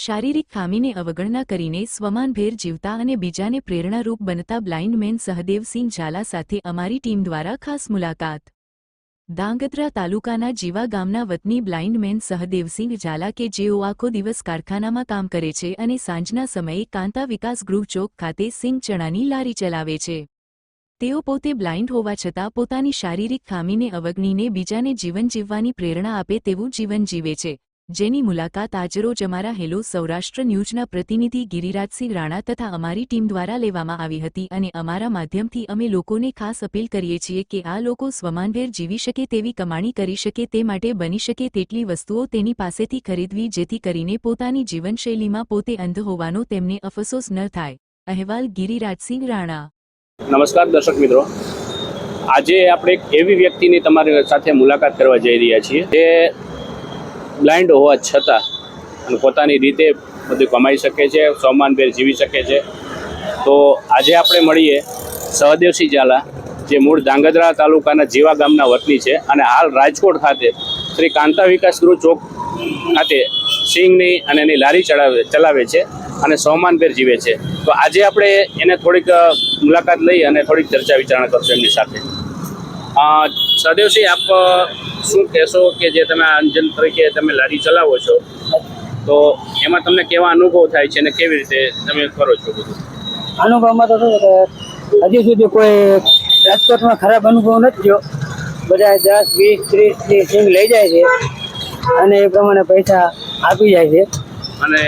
શારીરિક ખામીને અવગણના કરીને સ્વમાનભેર જીવતા અને બીજાને પ્રેરણારૂપ બનતા બ્લાઇન્ડમેન સહદેવસિંહ ઝાલા સાથે અમારી ટીમ દ્વારા ખાસ મુલાકાત. ધાંગધ્રા તાલુકાના જીવા ગામના વતની બ્લાઇન્ડમેન સહદેવસિંહ ઝાલા કે જેઓ આખો દિવસ કારખાનામાં કામ કરે છે અને સાંજના સમયે કાંતા વિકાસ ગૃહ ચોક ખાતે સિંગ ચણાની લારી ચલાવે છે. તેઓ પોતે બ્લાઇન્ડ હોવા છતાં પોતાની શારીરિક ખામીને અવગણીને બીજાને જીવન જીવવાની પ્રેરણા આપે તેવું જીવન જીવે છે. જેની મુલાકાત આજરોજ અમારા હેલો સૌરાષ્ટ્ર ન્યૂઝના પ્રતિનિધિ ગિરિરાજસિંહ રાણા તથા અમારી ટીમ દ્વારા લેવામાં આવી હતી અને અમારા માધ્યમથી અમે લોકોને ખાસ અપીલ કરીએ છીએ કે આ લોકો સ્વમાનભેર જીવી શકે તેવી કમાણી કરી શકે તે માટે બની શકે તેટલી વસ્તુઓ તેની પાસેથી ખરીદવી જેથી કરીને પોતાની જીવનશૈલીમાં પોતે અંધ હોવાનો તેમને અફસોસ ન થાય. અહેવાલ ગિરિરાજસિંહ રાણા. નમસ્કાર દર્શક મિત્રો. આજે આપણે એક એવી વ્યક્તિની તમારી સાથે મુલાકાત કરવા જઈ રહ્યા છીએ જે બ્લાઇન્ડ હોવા છતાં અને પોતાની રીતે બધું કમાઈ શકે છે, સોમાનભેર જીવી શકે છે. તો આજે આપણે મળીએ સહદેવસિંહ ઝાલા, જે મૂળ ધાંગધ્રા તાલુકાના જીવા ગામના વતની છે અને હાલ રાજકોટ ખાતે શ્રી કાંતા વિકાસ ગૃહ ચોક ખાતે સિંગની અને એની લારી ચડાવે, ચલાવે છે અને સોમાનભેર જીવે છે. તો આજે આપણે એને થોડીક મુલાકાત લઈ અને થોડીક ચર્ચા વિચારણા કરશું એમની સાથે. સહદેવસિંહ આપ શું કહેશો કે જે તમે અંજન તરીકે તમે લારી ચલાવો છો? તો એમાં તમને કેવા અનુભવ થાય છે અને કેવી રીતે તમે કરો છો બધું? અનુભવમાં તો શું કે હજી સુધી કોઈ રાજકોટમાં ખરાબ અનુભવ નથી થયો. બધા દસ વીસ ત્રીસ ત્રીસ સિંગ લઈ જાય છે અને એ પ્રમાણે પૈસા આપી જાય છે. અને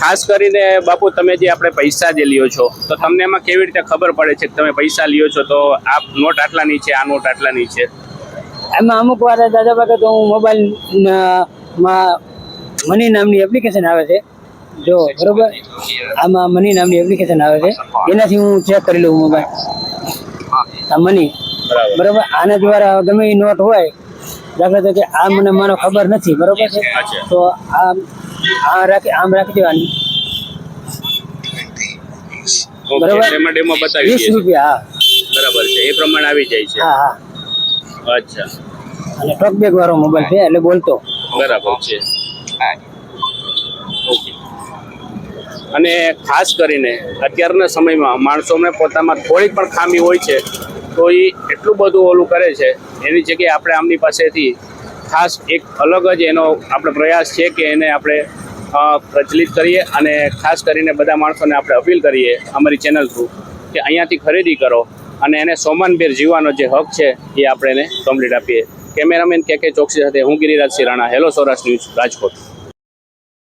ખાસ કરીને બાપુ તમે જે આપણે પૈસા જે લ્યો છો તો તમને એમાં કેવી રીતે ખબર પડે છે કે તમે પૈસા લ્યો છો? તો આ નોટ આટલાની છે આ નોટ આટલાની છે. એમાં અમુક વાર દાદા ભાગે તો હું મોબાઈલમાં મની નામની એપ્લિકેશન આવે છે. જો બરોબર? આમાં મની નામની એપ્લિકેશન આવે છે. એનાથી હું ચેક કરી લઉં મોબાઈલ આ મની બરાબર. બરોબર? આના દ્વારા ગમે એ નોટ હોય દાખલા તરીકે આ મને માનો ખબર નથી બરોબર છે? તો આમ આ રાખી આમ રાખી દેવાની. બરાબર. ડેમો ડેમો બતાવી વીસ રૂપિયા બરાબર છે. એ પ્રમાણે આવી જાય છે. હા હા. હા અચ્છા. અને વાળો મોબાઈલ છે એટલે બોલતો. બરાબર છે. ઓકે અને ખાસ કરીને અત્યારના સમયમાં માણસોને પોતામાં થોડી પણ ખામી હોય છે તો એ એટલું બધું ઓલું કરે છે એની જગ્યાએ આપણે આમની પાસેથી ખાસ એક અલગ જ એનો આપણે પ્રયાસ છે કે એને આપણે પ્રચલિત કરીએ અને ખાસ કરીને બધા માણસોને આપણે અપીલ કરીએ અમારી ચેનલ થ્રુ કે અહીંયાથી ખરીદી કરો અને એને સોમાનભેર જીવવાનો જે હક છે એ આપણે એને કમ્પ્લીટ આપીએ. કેમેરામેન કે કે ચોકસી સાથે હું ગિરિરાજ સિરાણા રાણા હેલો સૌરાષ્ટ્ર ન્યૂઝ રાજકોટ.